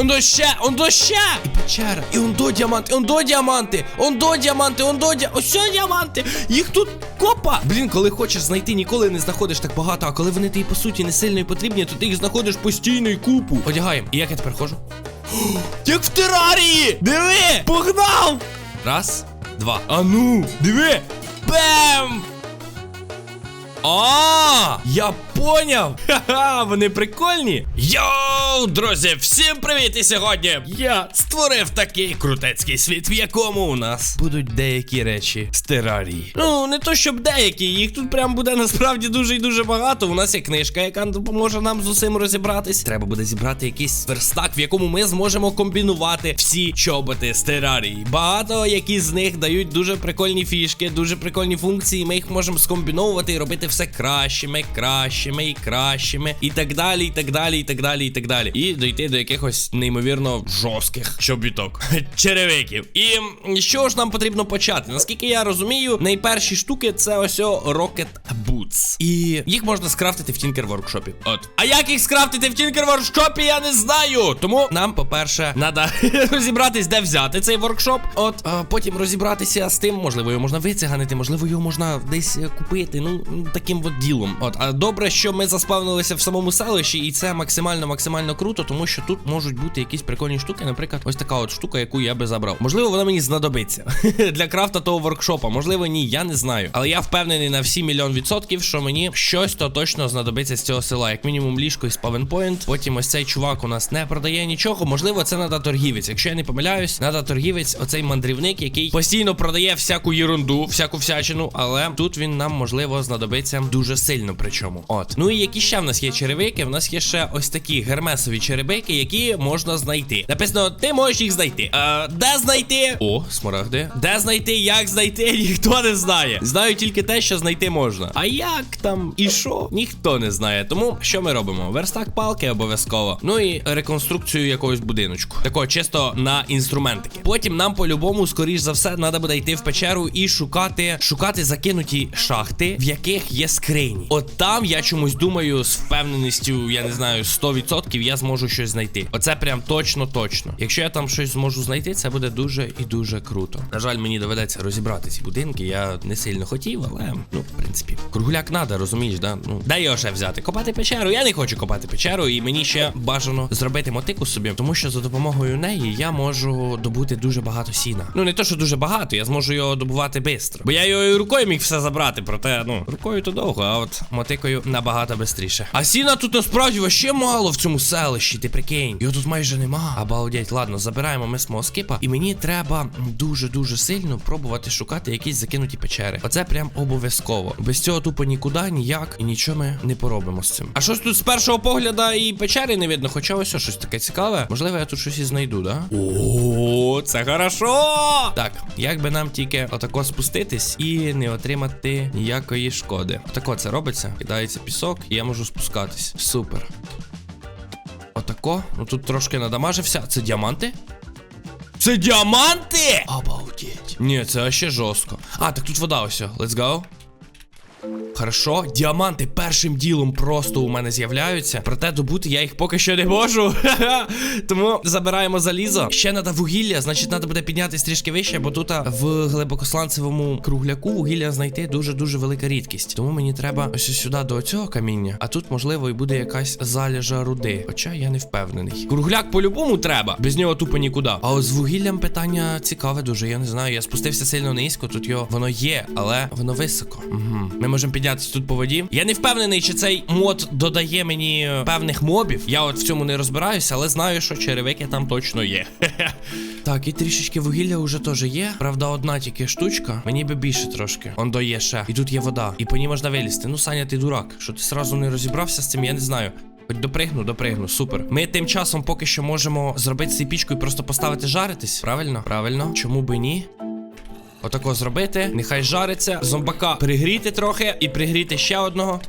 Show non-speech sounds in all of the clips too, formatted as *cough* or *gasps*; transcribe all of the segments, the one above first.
Ондо ще, ондо ще! І печера, і ондо діаманти, ондо діаманти, ондо діаманти, ондо діаманти, ось діаманти! Їх тут копа! Блін, коли хочеш знайти, ніколи не знаходиш так багато, а коли вони тобі по суті не сильно і потрібні, то ти їх знаходиш постійно і купу. Одягаємо. І як я тепер ходжу? *gasps* Як в терарії! Диви! Погнав! Раз, два. А ну, диви! Бем! А, я поняв! Ха-ха, вони прикольні. Йоу, друзі, всім привіт! І сьогодні я створив такий крутецький світ, в якому у нас будуть деякі речі з терарії. Ну, не то щоб деякі, їх тут прям буде насправді дуже і дуже багато. У нас є книжка, яка допоможе нам з усім розібратись. Треба буде зібрати якийсь верстак, в якому ми зможемо комбінувати всі чоботи з терарії. Багато які з них дають дуже прикольні фішки, дуже прикольні функції. Ми їх можемо скомбіновувати і робити все кращими, кращими і кращими, і так далі, і так далі, і так далі, і так далі. І дойти до якихось неймовірно жорстких чобіток, *laughs* черевиків. І що ж нам потрібно почати? Наскільки я розумію, найперші штуки це ось Rocket Boots. І їх можна скрафтити в Tinker Workshop. От. А як їх скрафтити в Tinker Workshop, я не знаю. Тому нам, по-перше, треба *laughs* розібратись, де взяти цей воркшоп. От, а потім розібратися з тим, можливо, його можна вициганити, можливо, його можна десь е, купити. Ну, таким от ділом. От, а добре, що ми заспавнилися в самому селищі, і це максимально максимально круто, тому що тут можуть бути якісь прикольні штуки. Наприклад, ось така от штука, яку я би забрав. Можливо, вона мені знадобиться *laughs* для крафта того воркшопа. Можливо, ні, я не знаю. Але я впевнений на всі мільйон відсотків, що мені щось то точно знадобиться з цього села. Як мінімум ліжко і спавенпоінт. Потім ось цей чувак у нас не продає нічого. Можливо, це надо торгівець. Якщо я не помиляюсь, надо торгівець, оцей мандрівник, який постійно продає всяку єрунду, всяку всячину. Але тут він нам можливо знадобиться дуже сильно. Причому, от ну і які ще в нас є черевики? В нас є ще ось такі гермесові черевики, які можна знайти. Написано, ти можеш їх знайти. А, де знайти? О, смарагди. Де знайти, як знайти, *laughs* ніхто не знає. Знаю тільки те, що знайти можна. А як там і що? Ніхто не знає. Тому що ми робимо? Верстак палки обов'язково. Ну і реконструкцію якогось будиночку. Такого чисто на інструментики. Потім нам по-любому, скоріш за все, треба буде йти в печеру і шукати, шукати закинуті шахти, в яких є скрині. От там я чомусь думаю, з впевненістю, я не знаю, 100% я зможу щось знайти. Оце прям точно, точно. Якщо я там щось зможу знайти, це буде дуже і дуже круто. На жаль, мені доведеться розібрати ці будинки. Я не сильно хотів, але ну, в принципі, кругляк надо, розумієш, да? Ну де його ще взяти? Копати печеру. Я не хочу копати печеру, і мені ще бажано зробити мотику собі, тому що за допомогою неї я можу добути дуже багато сіна. Ну не то, що дуже багато, я зможу його добувати швидко. Бо я його і рукою міг все забрати, проте, ну, рукою то довго, а от мотикою набагато швидше. А сіна тут насправді вообще мало в цьому селищі, ти прикинь. Його тут майже нема. Обалдеть, ладно, забираємо ми свого скипа, і мені треба дуже-дуже сильно пробувати шукати якісь закинуті печери. Оце прям обов'язково. Без цього тупо нікуди, ніяк і нічого ми не поробимо з цим. А щось тут з першого погляду і печери не видно, хоча ось щось таке цікаве. Можливо, я тут щось і знайду, да? О, це хорошо! Так, як би нам тільки отако спуститись і не отримати ніякої шкоди. Отако це робиться. Кидається пісок, і я можу спускатись. Супер. Отако. Ну тут трошки надамажився. Це діаманти? Це діаманти! Обалдеть. Ні, це ще жорстко. А, так тут вода ось. Let's go. Хорошо, діаманти першим ділом просто у мене з'являються. Проте добути я їх поки що не можу. *laughs* Тому забираємо залізо. Ще треба вугілля, значить, треба буде піднятися трішки вище, бо тут в глибокосланцевому кругляку вугілля знайти дуже-дуже велика рідкість. Тому мені треба ось сюди до цього каміння. А тут, можливо, і буде якась залежа руди. Хоча я не впевнений. Кругляк по-любому треба. Без нього тупо нікуди. А от з вугіллям питання цікаве дуже. Я не знаю. Я спустився сильно низько. Тут його воно є, але воно високо. Угу. Ми можемо піднятися тут по воді. Я не впевнений, чи цей мод додає мені е, певних мобів. Я от в цьому не розбираюся, але знаю, що черевики там точно є. *laughs* Так, і трішечки вугілля вже теж є. Правда, одна тільки штучка. Мені би більше трошки. Он є ще. І тут є вода. І по ній можна вилізти. Ну, Саня, ти дурак. Що ти сразу не розібрався з цим, я не знаю. Хоч допригну, допригну, супер. Ми тим часом поки що можемо зробити цей пічку і просто поставити жаритись. Правильно? Правильно. Чому би ні? Отако зробити. Нехай жариться. Зомбака пригріти трохи і пригріти ще одного.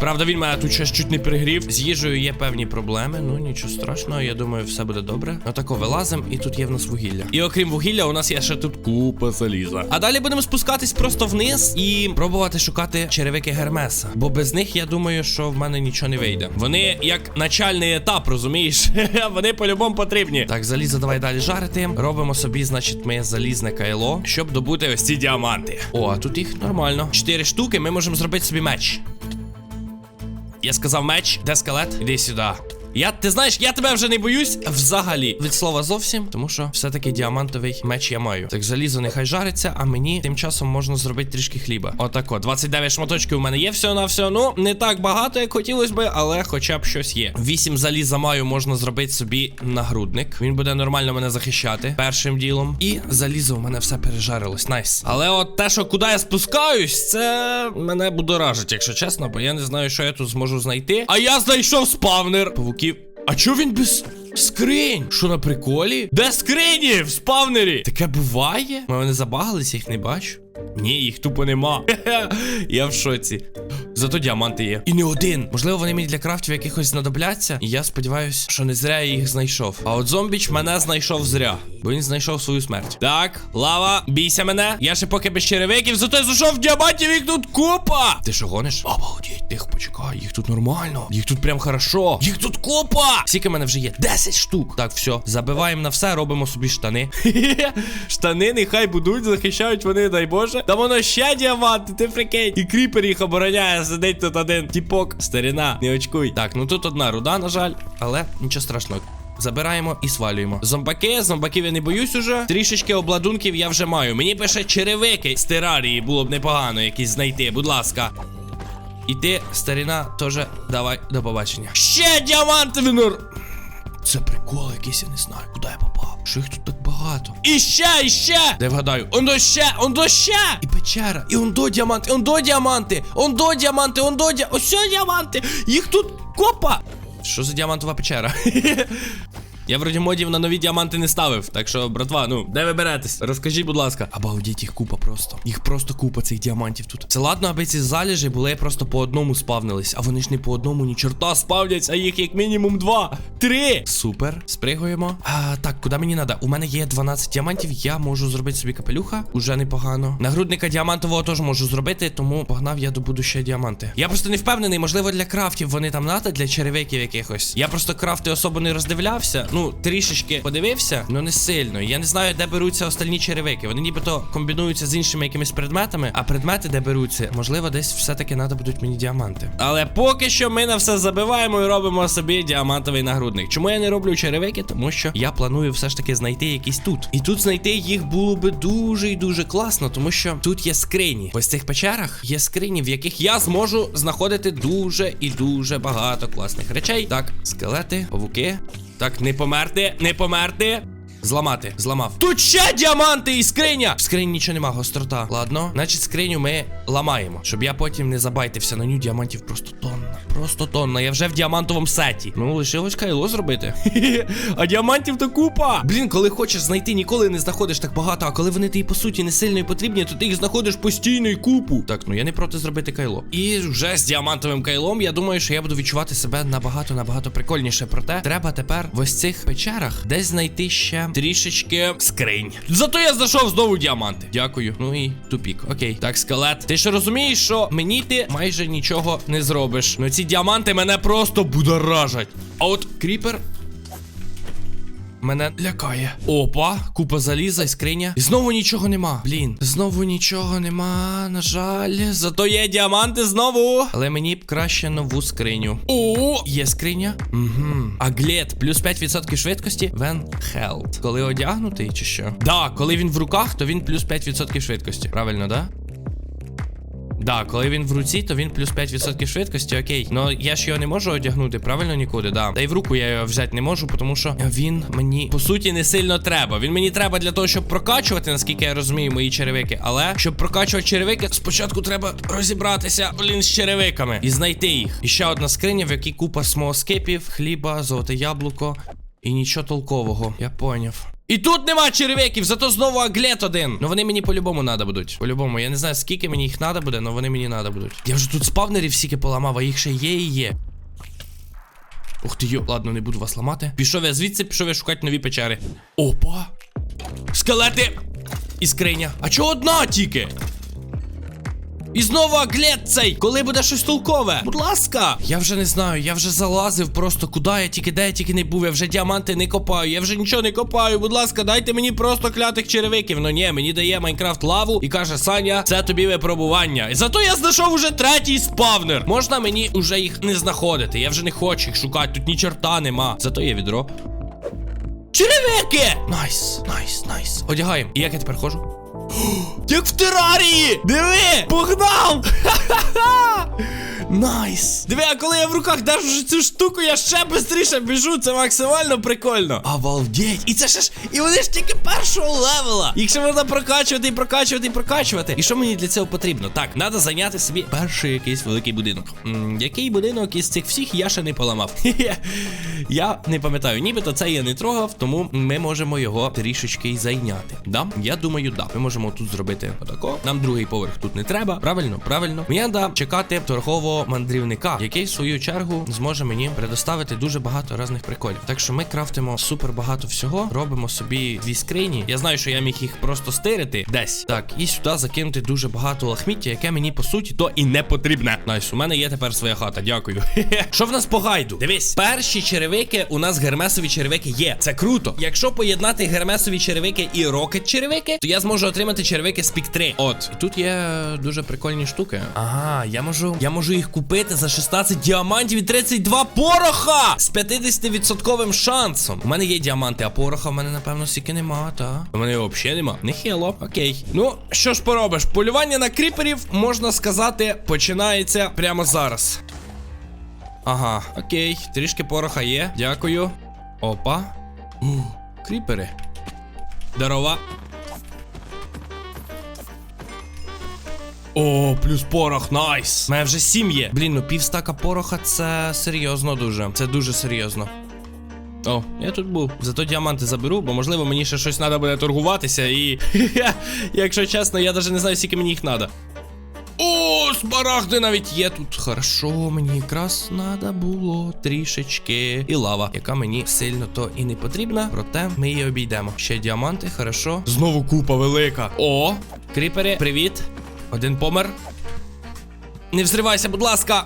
Правда, він мене тут щось чуть не пригрів. З їжею є певні проблеми. Ну нічого страшного, я думаю, все буде добре. Отако вилазимо, і тут є в нас вугілля. І окрім вугілля, у нас є ще тут купа заліза. А далі будемо спускатись просто вниз і пробувати шукати черевики Гермеса. Бо без них я думаю, що в мене нічого не вийде. Вони як начальний етап, розумієш? *laughs* Вони по-любому потрібні. Так, залізо давай далі жарити. Робимо собі, значить, моє залізне кайло, щоб добути ось ці діаманти. О, а тут їх нормально. Чотири штуки, ми можемо зробити собі меч. Я сказав меч, де скелет? Іди сюди. Я, ти знаєш, я тебе вже не боюсь взагалі від слова зовсім, тому що все-таки діамантовий меч я маю. Так залізо нехай жариться, а мені тим часом можна зробити трішки хліба. Отако, 29 шматочків у мене є всього на все. Ну, не так багато, як хотілося би, але хоча б щось є. 8 заліза маю, можна зробити собі нагрудник. Він буде нормально мене захищати першим ділом. І залізо у мене все пережарилось. Найс. Але от те, що куди я спускаюсь, це мене будоражить, якщо чесно, бо я не знаю, що я тут зможу знайти. А я знайшов спавнер павуків. А чо він без скринь? Що на приколі? Де скрині в спавнері? Таке буває? Ми вони забагалися, їх не бачу. Ні, їх тупо нема. *laughs* Я в шоці. Зато діаманти є. І не один. Можливо, вони мені для крафтів якихось знадобляться. І я сподіваюся, що не зря я їх знайшов. А от зомбіч мене знайшов зря. Бо він знайшов свою смерть. Так, лава, бійся мене. Я ще поки без черевиків, зато я зайшов діамантів, їх тут купа. Ти що гониш? Обалдіть, тихо, почекай, їх тут нормально. Їх тут прям хорошо. Їх тут купа. Скільки мене вже є? 10 штук. Так, все, забиваємо на все, робимо собі штани. *laughs* штани нехай будуть, захищають вони, дай Боже. Та воно ще діаманти, ти прикинь. І кріпер їх обороняє, сидить тут один тіпок. Старіна, не очкуй. Так, ну тут одна руда, на жаль, але нічого страшного. Забираємо і свалюємо. Зомбаки, зомбаків я не боюсь уже. Трішечки обладунків я вже маю. Мені пише черевики з терарії, було б непогано якісь знайти, будь ласка. І ти, старіна, теж давай до побачення. Ще діаманти винур. Це прикол якийсь, я не знаю, куди я попав. Що їх тут так багато? І ще, і ще! Де вгадаю? Ондо ще, ондо ще! І печера, і ондо діаманти, ондо діаманти, ондо діаманти, ондо діаманти, ось діаманти! Їх тут копа! Що за діамантова печера? *laughs* Я вроді модів на нові діаманти не ставив. Так що, братва, ну, де ви беретесь? Розкажіть, будь ласка. Обалдіть, їх купа просто. Їх просто купа цих діамантів тут. Це ладно, аби ці залежі були просто по одному спавнились. А вони ж не по одному, ні чорта спавняться, а їх як мінімум два. Три. Супер. Спригуємо. А, так, куди мені треба? У мене є 12 діамантів. Я можу зробити собі капелюха. Уже непогано. Нагрудника діамантового теж можу зробити, тому погнав я добуду ще діаманти. Я просто не впевнений, можливо, для крафтів вони там надо, для черевиків якихось. Я просто крафти особо не роздивлявся. Ну, трішечки подивився, але не сильно. Я не знаю, де беруться остальні черевики. Вони нібито комбінуються з іншими якимись предметами, а предмети, де беруться, можливо, десь все-таки треба будуть мені діаманти. Але поки що ми на все забиваємо і робимо собі діамантовий нагрудник. Чому я не роблю черевики? Тому що я планую все ж таки знайти якісь тут. І тут знайти їх було би дуже і дуже класно, тому що тут є скрині. Ось цих печерах є скрині, в яких я зможу знаходити дуже і дуже багато класних речей. Так, скелети, павуки. Так, не померти, не померти. Зламати, зламав. Тут ще діаманти і скриня! В скрині нічого нема, гострота. Ладно, значить, скриню ми ламаємо, щоб я потім не забайтився на ню діамантів просто тонна. Просто тонна. Я вже в діамантовому сеті. Ну, лишилось кайло зробити. *laughs* А діамантів то купа. Блін, коли хочеш знайти, ніколи не знаходиш так багато. А коли вони тобі по суті не сильно і потрібні, то ти їх знаходиш постійно і купу. Так, ну я не проти зробити кайло. І вже з діамантовим кайлом, я думаю, що я буду відчувати себе набагато набагато прикольніше. Проте треба тепер в ось цих печерах десь знайти ще трішечки скринь. Зато я знайшов знову діаманти. Дякую. Ну і тупік. Окей. Так, скелет. Ти ж розумієш, що мені ти майже нічого не зробиш. Ну ці діаманти мене просто будоражать. А от кріпер. Мене лякає. Опа, купа заліза і скриня. І знову нічого нема. Блін, знову нічого нема. На жаль. Зато є діаманти знову. Але мені б краще нову скриню. О, є скриня. Угу. А глет, плюс 5% швидкості. When held. Коли одягнутий чи що? Да, коли він в руках, то він плюс 5% швидкості. Правильно, да? Да, коли він в руці, то він плюс 5% швидкості, окей. Ну я ж його не можу одягнути, правильно нікуди, да. Та й в руку я його взяти не можу, тому що він мені по суті не сильно треба. Він мені треба для того, щоб прокачувати, наскільки я розумію, мої черевики. Але щоб прокачувати черевики, спочатку треба розібратися, блін, з черевиками і знайти їх. І ще одна скриня, в якій купа смоскипів, хліба, золоте яблуко і нічого толкового. Я поняв. І тут нема черв'яків, зато знову аглет один. Ну вони мені по-любому надо будуть. По-любому, я не знаю, скільки мені їх надо буде, але вони мені надо будуть. Я вже тут спавнерів всіки поламав, а їх ще є і є. Ух ти йо, ладно, не буду вас ламати. Пішов я звідси, пішов я шукати нові печери. Опа! Скелети! І скриня. А чого одна тільки? І знову аглет цей, коли буде щось толкове. Будь ласка. Я вже не знаю, я вже залазив просто куди я тільки, де я тільки не був. Я вже діаманти не копаю, я вже нічого не копаю. Будь ласка, дайте мені просто клятих черевиків. Ну ні, мені дає Майнкрафт лаву і каже, Саня, це тобі випробування. І зато я знайшов уже третій спавнер. Можна мені уже їх не знаходити. Я вже не хочу їх шукати. Тут ні чорта нема. Зато є відро. Черевики! Найс, найс, найс. Одягаємо. І як я тепер ходжу? Як в терарії! Диви! Погнав! *laughs* Ха-ха-ха! Найс! Диви, а коли я в руках держу цю штуку, я ще швидше біжу, це максимально прикольно. Обалдеть! І це ще ж. І вони ж тільки першого левела. Їх ще можна прокачувати і прокачувати і прокачувати. І що мені для цього потрібно? Так, треба зайняти собі перший якийсь великий будинок. М, який будинок із цих всіх я ще не поламав? *laughs* Я не пам'ятаю, нібито це я не трогав, тому ми можемо його трішечки зайняти. Да? Я думаю, да. Ми можемо тут зробити отако. Нам другий поверх тут не треба. Правильно, правильно. Мені треба чекати торгового мандрівника, який в свою чергу зможе мені предоставити дуже багато різних приколів. Так що ми крафтимо супер багато всього, робимо собі дві скрині. Я знаю, що я міг їх просто стирити десь. Так, і сюди закинути дуже багато лахміття, яке мені по суті то і не потрібне. Найс, у мене є тепер своя хата. Дякую. *laughs* Що в нас по гайду? Дивись, перші черевики у нас гермесові черевики є. Це круто. Якщо поєднати гермесові черевики і рокет черевики, то я зможу отримати черевики з пік 3. От, і тут є дуже прикольні штуки. Ага, я можу. Я можу їх купити за 16 діамантів і 32 пороха з 50% шансом. У мене є діаманти, а пороха в мене, напевно, стільки нема, та. У мене його взагалі нема. Нехило. Окей. Ну, що ж поробиш? Полювання на кріперів, можна сказати, починається прямо зараз. Ага, окей, трішки пороха є. Дякую. Опа. Кріпери. Здорова. О, плюс порох, найс. У мене вже сім є. Блін, ну півстака пороха це серйозно дуже. Це дуже серйозно. О, я тут був. Зато діаманти заберу, бо можливо мені ще щось треба буде торгуватися і. *laughs* Якщо чесно, я навіть не знаю, скільки мені їх треба. О, смарагди навіть є тут. Хорошо, мені якраз треба було трішечки. І лава, яка мені сильно то і не потрібна. Проте ми її обійдемо. Ще діаманти, хорошо. Знову купа велика. О, кріпери, привіт. Один помер. Не взривайся, будь ласка.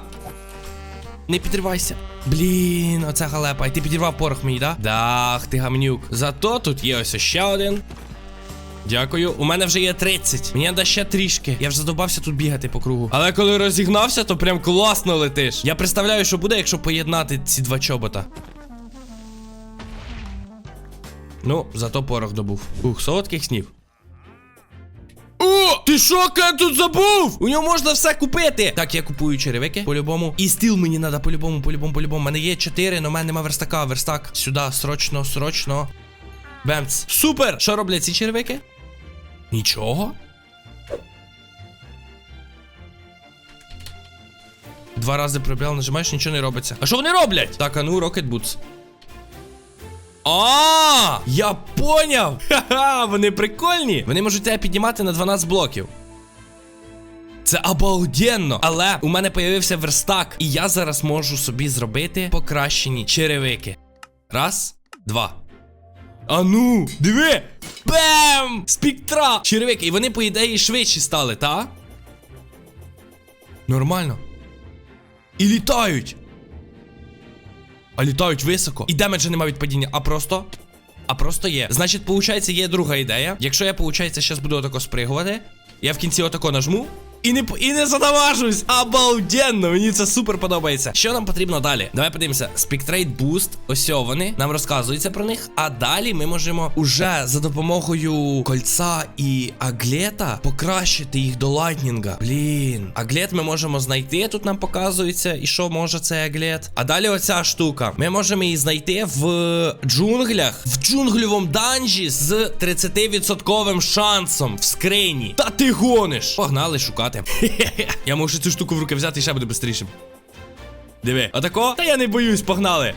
Не підривайся. Блін, оце халепа. І ти підірвав порох мені, да? Дах, ти гамнюк. Зато тут є ось ще один. Дякую. У мене вже є 30. Мені треба ще трішки. Я вже задобався тут бігати по кругу. Але коли розігнався, то прям класно летиш. Я представляю, що буде, якщо поєднати ці два чобота. Ну, зато порох добув. Ух, солодких снів. Ти що, Кен, тут забув? У нього можна все купити. Так, я купую черевики по-любому. І стіл мені треба по-любому, по-любому, по-любому. У мене є 4, але в мене нема верстака. Верстак. Сюди, срочно, срочно. Бемц. Супер! Що роблять ці черевики? Нічого. Два рази пробіл, нажимаєш, нічого не робиться. А що вони роблять? Так, а ну, Rocket Boots. А, я поняв! *laughs* Ха-ха, вони прикольні. Вони можуть тебе піднімати на 12 блоків. Це обалденно. Але у мене появився верстак, і я зараз можу собі зробити покращені черевики. Раз, два. А ну, диви! Бем! Спектра! Черевики, і вони, по ідеї, швидші стали, та? Нормально. І літають. А літають високо. І демеджа нема від падіння, а просто. А просто є. Значить, виходить, є друга ідея. Якщо я, виходить, зараз буду отако спригувати, я в кінці отако нажму. І не і не задамажусь. Обалденно, мені це супер подобається. Що нам потрібно далі? Давай подивимося. Spectrate Boost. Ось вони. Нам розказується про них. А далі ми можемо уже за допомогою кольца і аглета покращити їх до лайтнінга. Блін. Аглет ми можемо знайти. Тут нам показується, і що може цей аглет. А далі оця штука. Ми можемо її знайти в джунглях, в джунгльовому данжі з 30% шансом в скрині. Та ти гониш. Погнали шукати. *laughs* Я можу цю штуку в руки взяти і ще буде швидшим. Диви, отако? Та я не боюсь, погнали.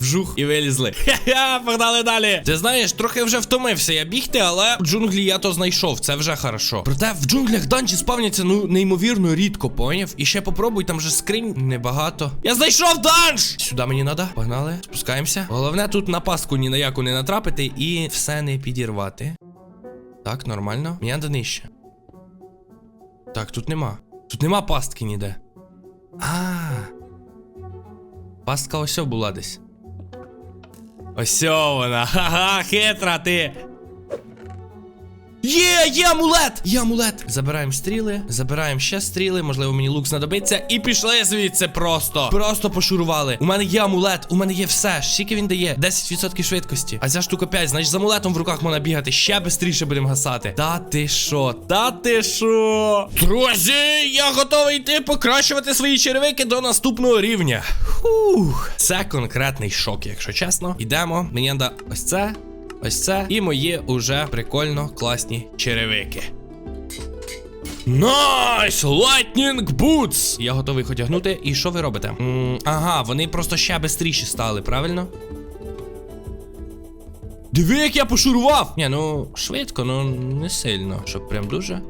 Вжух і вилізли. Ха-ха, погнали далі. Ти знаєш, трохи вже втомився я бігти, але в джунглі я то знайшов. Це вже хорошо. Проте в джунглях данжі спавняться ну неймовірно рідко, поняв? І ще попробуй, там же скринь небагато. Я знайшов данж! Сюди мені надо. Погнали, спускаємося. Головне тут на паску ні на яку не натрапити і все не підірвати. Так, нормально. Мені надо нижче. Так, тут нема. Тут нема пастки ніде. А. Пастка ось була десь. Ось вона. *laughs* Ха-ха, хитра ти. Є, є амулет! Є амулет! Забираємо стріли, забираємо ще стріли, можливо, мені лук знадобиться. І пішли звідси просто. Просто пошурували. У мене є амулет, у мене є все. Скільки він дає? 10% швидкості. А ця штука 5, значить з амулетом в руках можна бігати. Ще швидше будемо гасати. Та ти що? Та ти що? Друзі, я готовий йти покращувати свої черевики до наступного рівня. Фух. Це конкретний шок, якщо чесно. Йдемо. Мені треба ось це. Ось це і мої уже прикольно класні черевики. Найс! Lightning Boots! Я готовий їх одягнути. І що ви робите? м ага, вони просто ще бистріші стали, правильно? Диви, як я пошурував! Ні, ну швидко, ну не сильно, щоб прям дуже.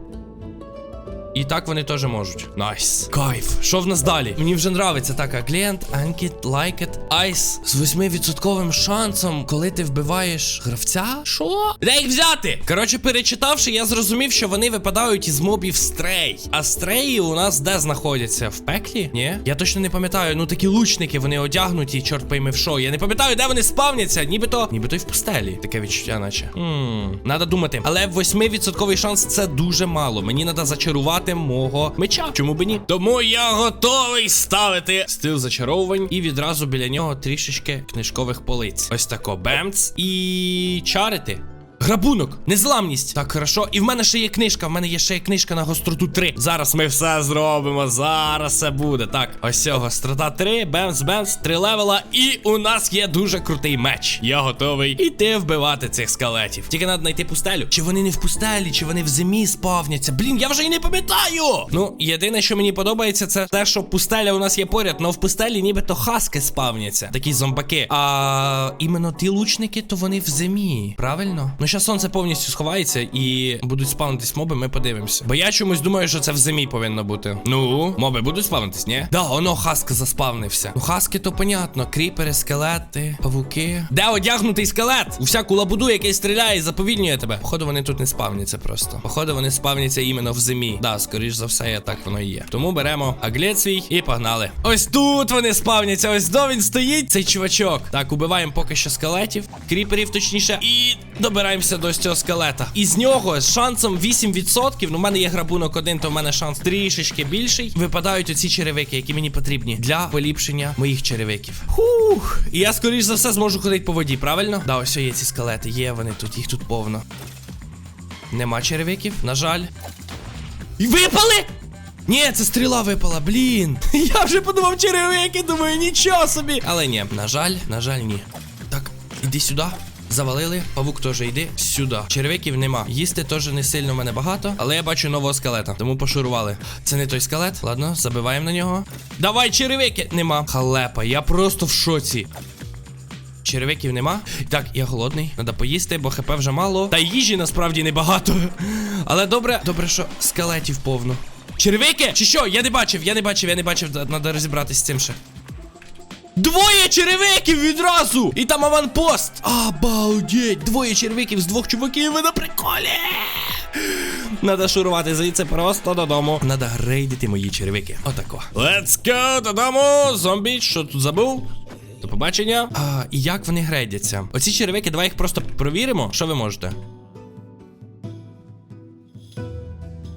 І так вони теж можуть. Найс. Кайф. Що в нас далі? Мені вже нравиться така. Клієнт, анкет, лайкет, айс з 8% шансом, коли ти вбиваєш гравця. Що? Де їх взяти? Коротше, перечитавши, я зрозумів, що вони випадають із мобів стрей. А стреї у нас де знаходяться? В пеклі? Ні? Я точно не пам'ятаю. Ну такі лучники, вони одягнуті, чорт пойми в що. Я не пам'ятаю, де вони спавняться. Нібито, нібито й в пустелі. Таке відчуття, наче. Хм, Надо думати. Але 8% шанс це дуже мало. Мені треба зачарувати мого меча. Чому би ні? Тому я готовий ставити стил зачаровувань і відразу біля нього трішечки книжкових полиць. Ось тако бемц і чарити. Грабунок, незламність. Так, хорошо. І в мене ще є книжка. В мене є ще є книжка на гостроту 3. Зараз ми все зробимо. Зараз все буде. Так, ось цього гострота 3, бемс, бемс, 3 левела. І у нас є дуже крутий меч. Я готовий іти вбивати цих скелетів. Тільки треба знайти пустелю. Чи вони не в пустелі, чи вони в зимі спавняться. Блін, я вже і не пам'ятаю. Ну, єдине, що мені подобається, це те, що пустеля у нас є поряд, але в пустелі нібито хаски спавняться. Такі зомбаки. А іменно ті лучники, то вони в зимі. Правильно? Ну, зараз сонце повністю сховається і будуть спавнитись моби, ми подивимося. Бо я чомусь думаю, що це в зимі повинно бути. Ну, моби будуть спавнитись, ні? Да, воно хаска заспавнився. Ну, хаски, то понятно. Кріпери, скелети, павуки. Де одягнутий скелет? У всяку лабуду, який стріляє і заповільнює тебе. Походу, вони тут не спавняться просто. Походу, вони спавняться іменно в зимі. Да, скоріш за все, я так воно і є. Тому беремо аглет свій і погнали. Ось тут вони спавняться. Ось до він стоїть. Цей чувачок. Так, убиваємо поки що скелетів, кріперів, точніше, і добираємося до цього скелета. Із нього з шансом 8%. Ну, в мене є грабунок один, то в мене шанс трішечки більший. Випадають оці черевики, які мені потрібні для поліпшення моїх черевиків. Хух. І я, скоріш за все, зможу ходити по воді, правильно? Да, ось є ці скелети. Є вони тут, їх тут повно. Нема черевиків, на жаль. І випали! Ні, це стріла випала, блін. *laughs* Я вже подумав черевики, думаю, нічого собі. Але ні, на жаль, на жаль, ні. Так, іди сюди. Завалили, павук теж йди сюди. Черевиків нема. Їсти теж не сильно в мене багато, але я бачу нового скелета, тому пошурували. Це не той скелет. Ладно, забиваємо на нього. Давай, черевики! Нема. Халепа, я просто в шоці. Черевиків нема. Так, я голодний. Треба поїсти, бо хп вже мало. Та їжі насправді небагато. *laughs* Але добре, добре, що скелетів повно. Черевики? Чи що? Я не бачив, я не бачив, я не бачив. Треба розібратися з цим ще. Двоє черевиків відразу! І там аванпост! Обалдеть! Двоє черевиків з двох чуваків, ви на приколі! Надо шурувати звідси просто додому. Надо грейдити мої черевики. Отако. Let's go додому! Зомбі, що тут забув? До побачення. А, і як вони грейдяться? Оці черевики, давай їх просто провіримо. Що ви можете?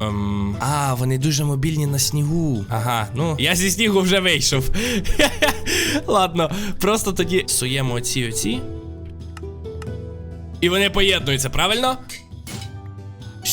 Ем, а, вони дуже мобільні на снігу. Ага, ну я зі снігу вже вийшов. *laughs* Ладно, просто тоді суємо оці оці. І вони поєднуються, правильно?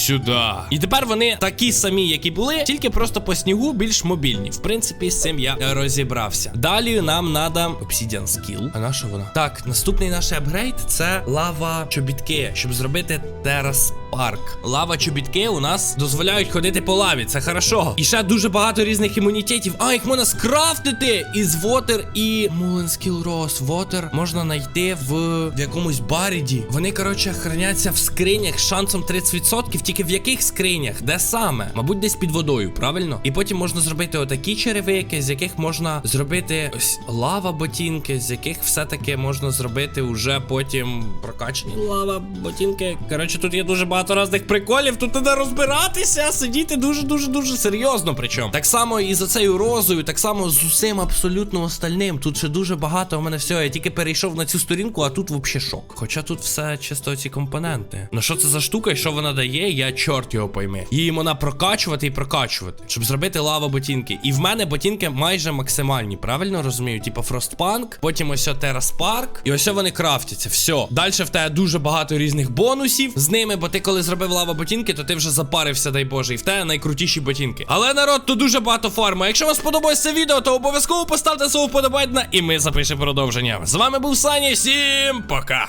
Сюди. І тепер вони такі самі, як і були, тільки просто по снігу більш мобільні. В принципі, з цим я розібрався. Далі нам надо Obsidian Skill. А на що вона? Так, наступний наш апгрейд це лава чобітки, щоб зробити терас парк. Лава чобітки у нас дозволяють ходити по лаві. Це хорошо. І ще дуже багато різних імунітетів. А, їх можна скрафтити із Water і Skill Rose. Water можна знайти в, в якомусь баріді. Вони, коротше, храняться в скринях з шансом 30%. Тільки в яких скринях? Де саме? Мабуть, десь під водою, правильно? І потім можна зробити отакі черевики, з яких можна зробити ось лава ботинки, з яких все-таки можна зробити уже потім прокачані лава ботинки. Коротше, тут є дуже багато різних приколів. Тут треба розбиратися, сидіти дуже дуже серйозно. Причому так само і з оцею розою, так само з усім абсолютно остальним. Тут ще дуже багато. У мене все. Я тільки перейшов на цю сторінку, а тут взагалі шок. Хоча тут все чисто ці компоненти. Ну що це за штука і що вона дає? Я чорт його пойми. Її можна прокачувати і прокачувати, щоб зробити лава ботинки. І в мене ботинки майже максимальні. Правильно розумію? Типа Frostpunk, потім ось Park, і ось вони крафтяться. Все. Далі в тебе дуже багато різних бонусів з ними, бо ти коли зробив лава ботинки, то ти вже запарився, дай Боже, і в тебе найкрутіші ботинки. Але народ, тут дуже багато фарму. Якщо вам сподобалось відео, то обов'язково поставте свого вподобайна, і ми запишемо продовження. З вами був Саня. Всім пока.